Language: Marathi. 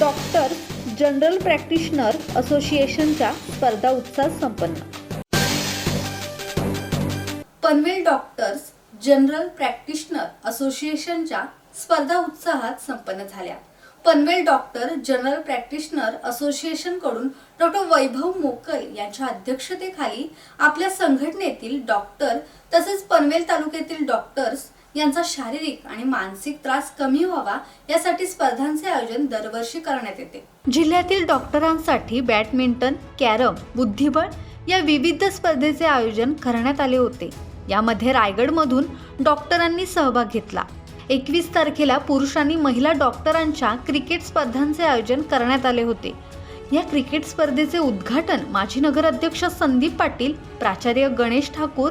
डॉक्टर्स जनरल प्रॅक्टिशनर असोसिएशनच्या स्पर्धा उत्साह संपन्न. पनवेल डॉक्टर्स जनरल प्रॅक्टिशनर असोसिएशनच्या स्पर्धा उत्साहात संपन्न झाल्या. पनवेल डॉक्टर जनरल प्रॅक्टिशनर असोसिएशनकडून डॉक्टर वैभव मोकल यांच्या अध्यक्षतेखाली आपल्या संघटनेतील डॉक्टर तसेच पनवेल तालुक्यातील डॉक्टर्स यांचा शारीरिक आणि मानसिक त्रास कमी व्हावा यासाठी स्पर्धांचे आयोजन दरवर्षी करण्यात येते. जिल्ह्यातील डॉक्टरांसाठी बॅडमिंटन कॅरम बुद्धिबळ या विविध स्पर्धेचे आयोजन करण्यात आले होते. यामध्ये रायगडमधून डॉक्टरांनी सहभाग घेतला. एकवीस तारखेला पुरुष आणि महिला डॉक्टरांच्या क्रिकेट स्पर्धांचे आयोजन करण्यात आले होते. या क्रिकेट स्पर्धेचे उद्घाटन माजी नगराध्यक्ष संदीप पाटील प्राचार्य गणेश ठाकूर